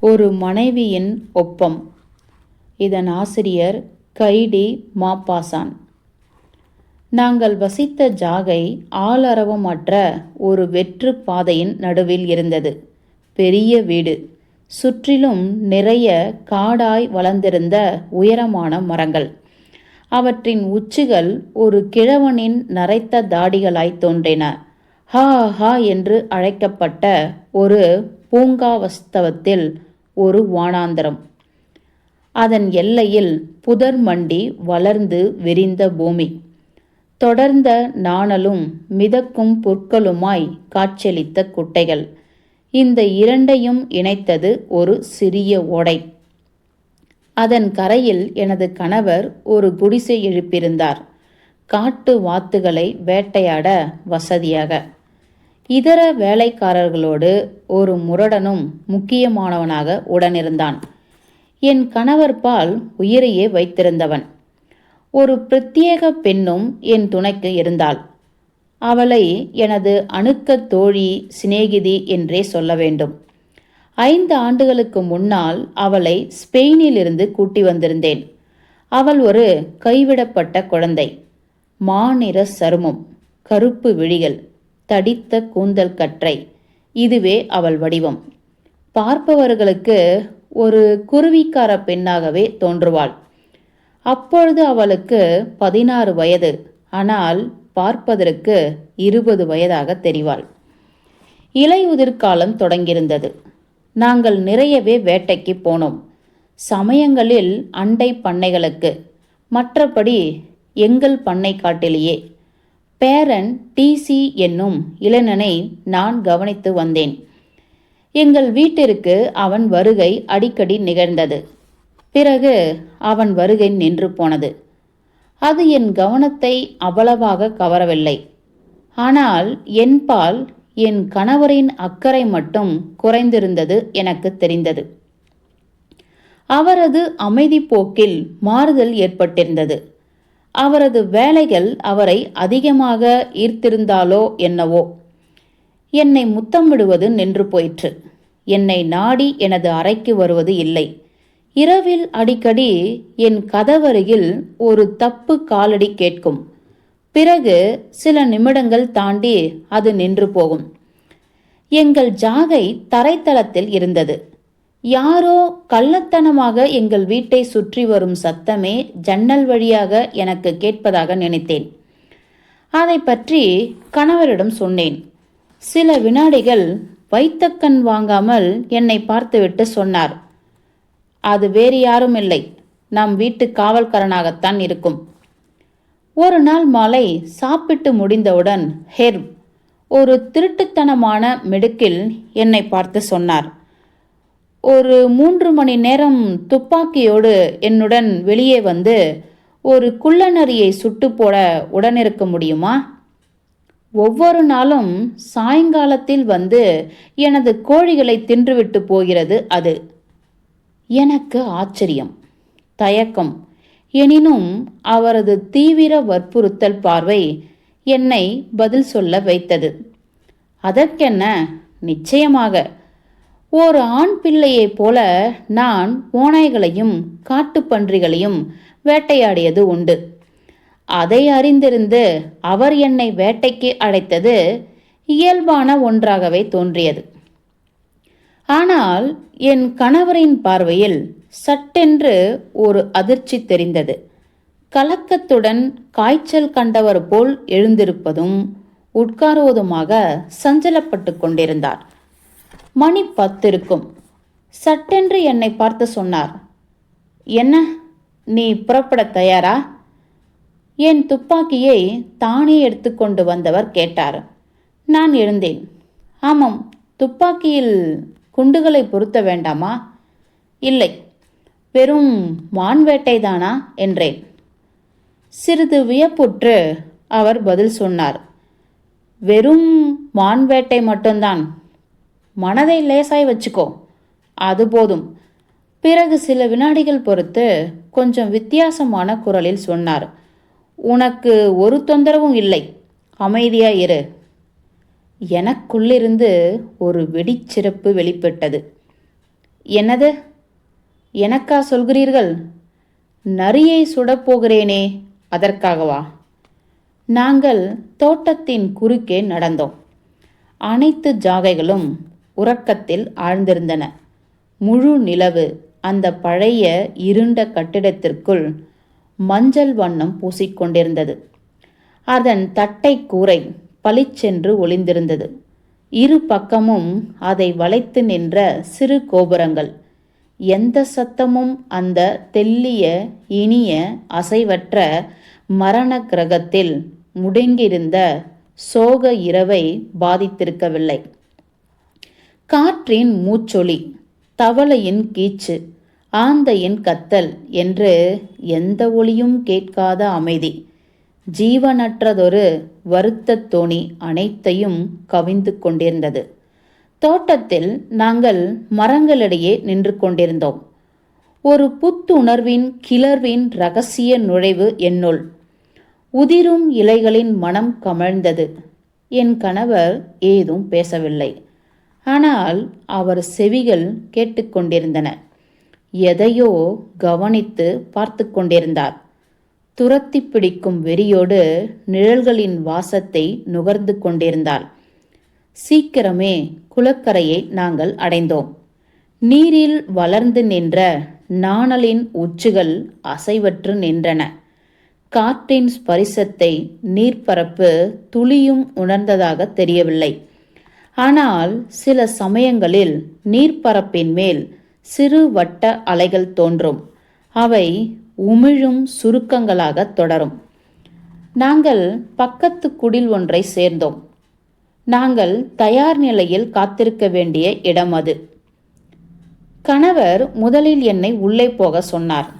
ஒரு மனைவியின் ஒப்பம். இதன் ஆசிரியர் கைடி மாப்பாசான். நாங்கள் வசித்த ஜாகை ஆளரவமற்ற ஒரு வெற்று பாதையின் நடுவில் இருந்தது. பெரிய வீடு. சுற்றிலும் நிறைய காடாய் வளர்ந்திருந்த உயரமான மரங்கள். அவற்றின் உச்சிகள் ஒரு கிழவனின் நரைத்த தாடிகளாய் தோன்றின. ஹா ஹா என்று அழைக்கப்பட்ட ஒரு பூங்காவஸ்தவத்தில் ஒரு வானாந்தரம். அதன் எல்லையில் புதர் மண்டி வளர்ந்து விரிந்த பூமி. தொடர்ந்த நாணலும் மிதக்கும் புற்களுமாய் காட்சியளித்த குட்டைகள். இந்த இரண்டையும் இணைத்தது ஒரு சிறிய ஓடை. அதன் கரையில் எனது கணவர் ஒரு குடிசை எழுப்பியிருந்தார். காட்டு வாத்துகளை வேட்டையாட வசதியாக. இதர வேலைக்காரர்களோடு ஒரு முரடனும் முக்கியமானவனாக உடனிருந்தான். என் கணவர் பால் உயிரையே வைத்திருந்தவன். ஒரு பிரத்யேக பெண்ணும் என் துணைக்கு இருந்தாள். அவளை எனது அணுக்க தோழி சிநேகிதி என்றே சொல்ல வேண்டும். ஐந்து ஆண்டுகளுக்கு முன்னால் அவளை ஸ்பெயினிலிருந்து கூட்டி வந்திருந்தேன். அவள் ஒரு கைவிடப்பட்ட குழந்தை. மாநிற சருமம் கருப்பு விழிகள் தடித்த கூந்தல் கற்றை. இதுவே அவள் வடிவம். பார்ப்பவர்களுக்கு ஒரு குருவிக்கார பெண்ணாகவே தோன்றுவாள். அப்பொழுது அவளுக்கு பதினாறு வயது. ஆனால் பார்ப்பதற்கு இருபது வயதாக தெரிவாள். இலையுதிர்காலம் தொடங்கியிருந்தது. நாங்கள் நிறையவே வேட்டைக்கு போனோம். சமயங்களில் அண்டை பண்ணைகளுக்கு. மற்றபடி எங்கள் பண்ணை காட்டிலேயே. பேரன் டிசி என்னும் இளைஞனை நான் கவனித்து வந்தேன். எங்கள் வீட்டிற்கு அவன் வருகை அடிக்கடி நிகழ்ந்தது. பிறகு அவன் வருகை நின்று போனது. அது என் கவனத்தை அவ்வளவாக கவரவில்லை. ஆனால் என்பால் என் கணவரின் அக்கறை மட்டும் குறைந்திருந்தது எனக்கு தெரிந்தது. அவரது அமைதி போக்கில் மாறுதல் ஏற்பட்டிருந்தது. அவரது வேலைகள் அவரை அதிகமாக ஈர்த்திருந்தாலோ என்னவோ. என்னை முத்தமிடுவது நின்று போயிற்று. என்னை நாடி எனது அறைக்கு வருவது இல்லை. இரவில் அடிக்கடி என் கதவருகில் ஒரு தப்பு காலடி கேட்கும். பிறகு சில நிமிடங்கள் தாண்டி அது நின்று போகும். எங்கள் ஜாகை தரைத்தளத்தில் இருந்தது. யாரோ கள்ளத்தனமாக எங்கள் வீட்டை சுற்றி வரும் சத்தமே ஜன்னல் வழியாக எனக்கு கேட்பதாக நினைத்தேன். அதை பற்றி கணவரிடம் சொன்னேன். சில வினாடிகள் வைத்தக்கண் வாங்காமல் என்னை பார்த்துவிட்டு சொன்னார். அது வேறு யாரும் இல்லை நம் வீட்டு காவல்காரனாகத்தான் இருக்கும். ஒரு நாள் மாலை சாப்பிட்டு முடிந்தவுடன் ஹெர் ஒரு திருட்டுத்தனமான மிடுக்கில் என்னை பார்த்து சொன்னார். ஒரு மூன்று மணி நேரம் துப்பாக்கியோடு என்னுடன் வெளியே வந்து ஒரு குள்ளநரியை சுட்டு போட உடனிருக்க முடியுமா? ஒவ்வொரு நாளும் சாயங்காலத்தில் வந்து எனது கோழிகளை தின்றுவிட்டு போகிறது அது. எனக்கு ஆச்சரியம் தயக்கம். எனினும் அவரது தீவிர வற்புறுத்தல் பார்வை என்னை பதில் சொல்ல வைத்தது. அதற்கென்ன? நிச்சயமாக ஓர் ஆண் பிள்ளையைப் போல நான் ஓநாய்களையும் காட்டுப்பன்றிகளையும் வேட்டையாடியது உண்டு. அதை அறிந்திருந்து அவர் என்னை வேட்டைக்கு அழைத்தது இயல்பான ஒன்றாகவே தோன்றியது. ஆனால் என் கணவரின் பார்வையில் சட்டென்று ஒரு அதிர்ச்சி தெரிந்தது. கலக்கத்துடன் காய்ச்சல் கண்டவர் போல் எழுந்திருப்பதும் உட்காருவதுமாக சஞ்சலப்பட்டு கொண்டிருந்தார். மணி பத்திருக்கும். சட்டென்று என்னை பார்த்து சொன்னார். என்ன நீ புறப்பட தயாரா? என் துப்பாக்கியை தானே எடுத்துக்கொண்டு வந்தவர் கேட்டார். நான் எழுந்தேன். ஆமாம் துப்பாக்கியில் குண்டுகளை பொருத்த வேண்டாமா? இல்லை வெறும் வான்வேட்டைதானா என்றேன். சிறிது வியப்புற்று அவர் பதில் சொன்னார். வெறும் வான்வேட்டை மட்டும்தான். மனதை லேசாய் வச்சுக்கோ. அது போதும். பிறகு சில வினாடிகள் பொறுத்து கொஞ்சம் வித்தியாசமான குரலில் சொன்னார். உனக்கு ஒரு தொந்தரவும் இல்லை. அமைதியா இரு. எனக்குள்ளிருந்து ஒரு வெடிச்சிறப்பு வெளிப்பட்டது. என்னது? எனக்கா சொல்கிறீர்கள்? நரியை சுடப் போகிறேனே. அதற்காகவா? நாங்கள் தோட்டத்தின் குறுக்கே நடந்தோம். அனைத்து ஜாகைகளும் உறக்கத்தில் ஆழ்ந்திருந்தன. முழு நிலவு அந்த பழைய இருண்ட கட்டிடத்திற்குள் மஞ்சள் வண்ணம் பூசிக்கொண்டிருந்தது. அதன் தட்டை கூரை பளிச்சென்று ஒளிந்திருந்தது. இரு பக்கமும் அதை வளைத்து நின்ற சிறு கோபுரங்கள். எந்த சத்தமும் அந்த தெல்லிய இனிய அசைவற்ற மரண கிரகத்தில் முடங்கியிருந்த சோக இரவை பாதித்திருக்கவில்லை. காற்றின் மூச்சொலி தவளையின் கீச்சு ஆந்தையின் கத்தல் என்று எந்த ஒளியும் கேட்காத அமைதி. ஜீவனற்றதொரு வருத்தத் தோணி அனைத்தையும் கவிந்து கொண்டிருந்தது. தோட்டத்தில் நாங்கள் மரங்களிடையே நின்று கொண்டிருந்தோம். ஒரு புத்துணர்வின் கிளர்வின் ரகசிய நுழைவு என்னுள் உதிரும் இலைகளின் மனம் கமழ்ந்தது. என் கணவர் ஏதும் பேசவில்லை. ஆனால் அவர் செவிகள் கேட்டுக்கொண்டிருந்தன. எதையோ கவனித்து பார்த்து கொண்டிருந்தார். துரத்தி பிடிக்கும் வெறியோடு நிழல்களின் வாசத்தை நுகர்ந்து கொண்டிருந்தாள். சீக்கிரமே குளக்கரையை நாங்கள் அடைந்தோம். நீரில் வளர்ந்து நின்ற நாணலின் உச்சிகள் அசைவற்று நின்றன. காற்றின் ஸ்பரிசத்தை நீர்ப்பரப்பு துளியும் உணர்ந்ததாக தெரியவில்லை. ஆனால் சில சமயங்களில் நீர்ப்பரப்பின் மேல் சிறு வட்ட அலைகள் தோன்றும். அவை உமிழும் சுருக்கங்களாக தொடரும். நாங்கள் பக்கத்து குடில் ஒன்றை சேர்ந்தோம். நாங்கள் தயார் நிலையில் காத்திருக்க வேண்டிய இடம் அது. கணவர் முதலில் என்னை உள்ளே போக சொன்னார்.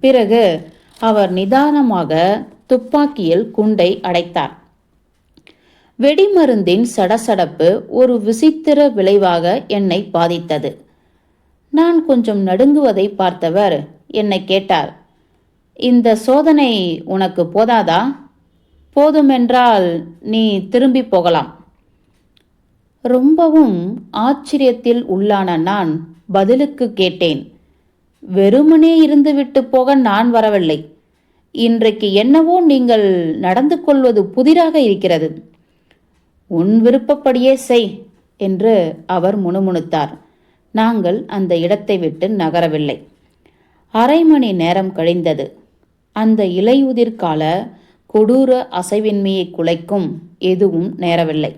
பிறகு அவர் நிதானமாக துப்பாக்கியில் குண்டை அடைத்தார். வெடிமருந்தின் சடசடப்பு ஒரு விசித்திர விளைவாக என்னை பாதித்தது. நான் கொஞ்சம் நடுங்குவதை பார்த்தவர் என்னை கேட்டார் இந்த சோதனை உனக்கு போதாதா? போதுமென்றால் நீ திரும்பி போகலாம். ரொம்பவும் ஆச்சரியத்தில் உள்ளான நான் பதிலுக்கு கேட்டேன் வெறுமனே இருந்துவிட்டு போக நான் வரவில்லை. இன்றைக்கு என்னவோ நீங்கள் நடந்து கொள்வது புதிராக இருக்கிறது. உன் விருப்பப்படியே செய் என்று அவர் முணுமுணுத்தார். நாங்கள் அந்த இடத்தை விட்டு நகரவில்லை. அரை மணி நேரம் கழிந்தது. அந்த இலையுதிர்கால கொடூர அசைவின்மையை குலைக்கும் எதுவும் நேரவில்லை.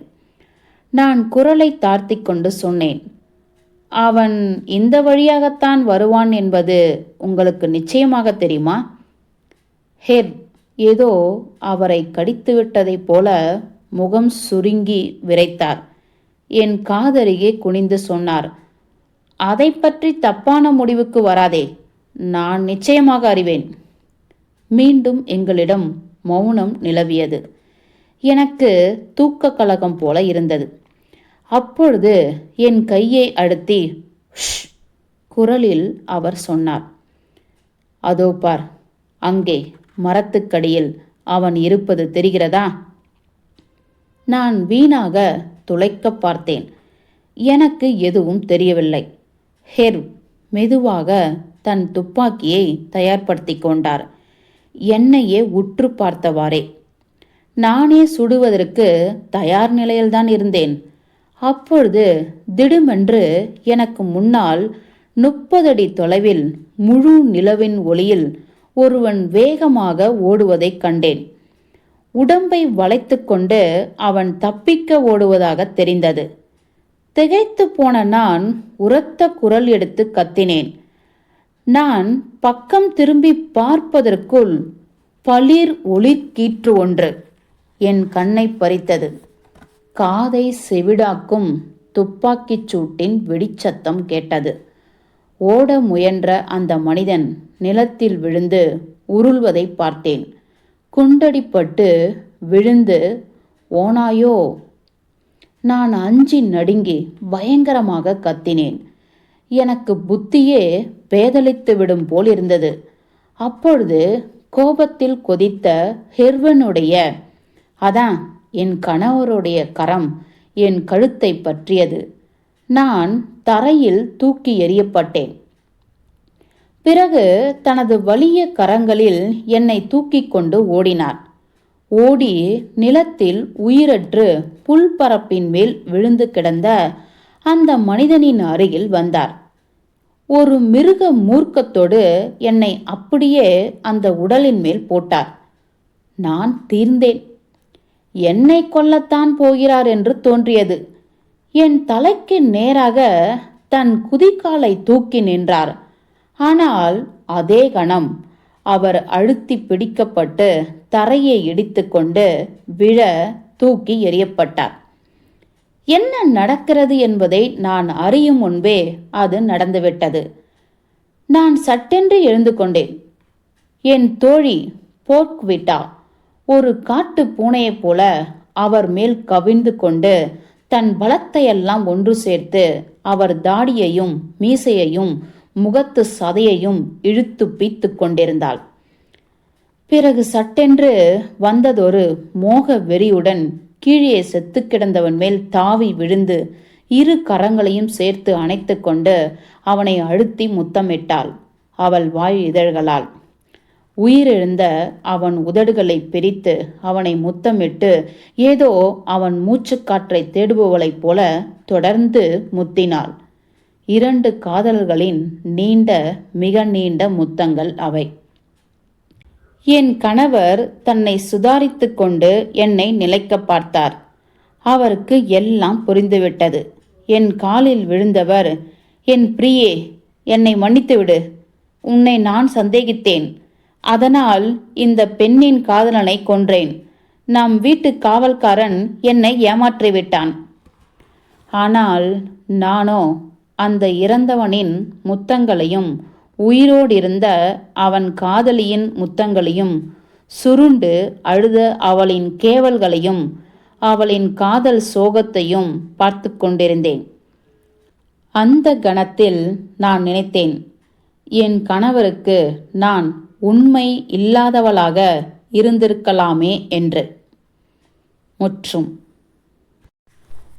நான் குரலை தாழ்த்தி கொண்டு சொன்னேன் அவன் இந்த வழியாகத்தான் வருவான் என்பது உங்களுக்கு நிச்சயமாக தெரியுமா? ஹெர் ஏதோ அவரை கடித்துவிட்டதைப் போல முகம் சுருங்கி விரைத்தார் என் காதருகே குனிந்து சொன்னார் அதை பற்றி தப்பான முடிவுக்கு வராதே. நான் நிச்சயமாக அறிவேன். மீண்டும் எங்களிடம் மௌனம் நிலவியது. எனக்கு தூக்க கலகம் போல இருந்தது. அப்பொழுது என் கையை அழுத்தி "ஷ்" குரலில் அவர் சொன்னார் அதோ பார் அங்கே மரத்துக்கடியில் அவன் இருப்பது தெரிகிறதா? நான் வீணாக துளைக்க பார்த்தேன். எனக்கு எதுவும் தெரியவில்லை. ஹெர் மெதுவாக தன் துப்பாக்கியை தயார்படுத்தி கொண்டார். என்னையே உற்று பார்த்தவாறே. நானே சுடுவதற்கு தயார் நிலையில்தான் இருந்தேன். அப்பொழுது திடுமென்று எனக்கு முன்னால் முப்பதடி தொலைவில் முழு நிலவின் ஒளியில் ஒருவன் வேகமாக ஓடுவதைக் கண்டேன். உடம்பை வளைத்துக்கொண்டு அவன் தப்பிக்க ஓடுவதாக தெரிந்தது. திகைத்து போன நான் உரத்த குரல் எடுத்து கத்தினேன். நான் பக்கம் திரும்பி பார்ப்பதற்குள் பளிர் ஒளிர்கீற்று ஒன்று என் கண்ணை பறித்தது. காதை செவிடாக்கும் துப்பாக்கிச் சூட்டின் வெடிச்சத்தம் கேட்டது. ஓட முயன்ற அந்த மனிதன் நிலத்தில் விழுந்து உருள்வதை பார்த்தேன். குண்டடிப்பட்டு விழுந்து ஓனாயோ நான் அஞ்சி நடுங்கி பயங்கரமாக கத்தினேன். எனக்கு புத்தியே பேதலித்து விடும் போல் இருந்தது அப்பொழுது கோபத்தில் கொதித்த ஹெர்வனுடைய அதான் என் கணவருடைய கரம் என் கழுத்தை பற்றியது. நான் தரையில் தூக்கி எறியப்பட்டேன். பிறகு தனது வலிய கரங்களில் என்னை தூக்கிக் கொண்டு ஓடினார். ஓடி நிலத்தில் உயிரற்று புல்பரப்பின் மேல் விழுந்து கிடந்த அந்த மனிதனின் அருகில் வந்தார். ஒரு மிருக மூர்க்கத்தோடு என்னை அப்படியே அந்த உடலின் மேல் போட்டார். நான் தீர்ந்தேன். என்னை கொல்லத்தான் போகிறார் என்று தோன்றியது. என் தலைக்கு நேராக தன் குதிக்காலை தூக்கி நின்றார். ஆனால் அதே கணம் அவர் அழுத்தி பிடிக்கப்பட்டு தரையை இடித்துக்கொண்டு விழ தூக்கி எறியப்பட்டார். என்ன நடக்கிறது என்பதை நான் அறியும் முன்பே அது நடந்துவிட்டது. நான் சட்டென்று எழுந்து கொண்டேன். என் தோழி போர்க்விட்டா ஒரு காட்டு பூனையைப் போல அவர் மேல் கவிழ்ந்து கொண்டு தன் பலத்தையெல்லாம் ஒன்று சேர்த்து அவர் தாடியையும் மீசையையும் முகத்து சதையையும் இழுத்து பீத்து கொண்டிருந்தாள். பிறகு சட்டென்று வந்ததொரு மோக வெறியுடன் கீழே செத்து கிடந்தவன் மேல் தாவி விழுந்து இரு கரங்களையும் சேர்த்து அணைத்து கொண்டு அவனை அழுத்தி முத்தமிட்டாள். அவள் வாய் இதழ்களால். உயிரிழந்த அவன் உதடுகளை பிரித்து அவனை முத்தமிட்டு ஏதோ அவன் மூச்சுக்காற்றை தேடுபவளைப் போல தொடர்ந்து முத்தினாள். இரண்டு காதல்களின் நீண்ட மிக நீண்ட முத்தங்கள் அவை. என் கணவர் தன்னை சுதாரித்து கொண்டு என்னை நிலைக்க பார்த்தார். அவருக்கு எல்லாம் புரிந்துவிட்டது. என் காலில் விழுந்தவர் என் பிரியே என்னை மன்னித்துவிடு. உன்னை நான் சந்தேகித்தேன். அதனால் இந்த பெண்ணின் காதலனை கொன்றேன். நம் வீட்டு காவல்காரன் என்னை ஏமாற்றிவிட்டான். ஆனால் நானோ அந்த இறந்தவனின் முத்தங்களையும் உயிரோடிருந்த அவன் காதலியின் முத்தங்களையும் சுருண்டு அழுத அவளின் கேவல்களையும் அவளின் காதல் சோகத்தையும் பார்த்து கொண்டிருந்தேன். அந்த கணத்தில் நான் நினைத்தேன் என் கணவருக்கு நான் உண்மை இல்லாதவளாக இருந்திருக்கலாமே என்று. முற்றும்.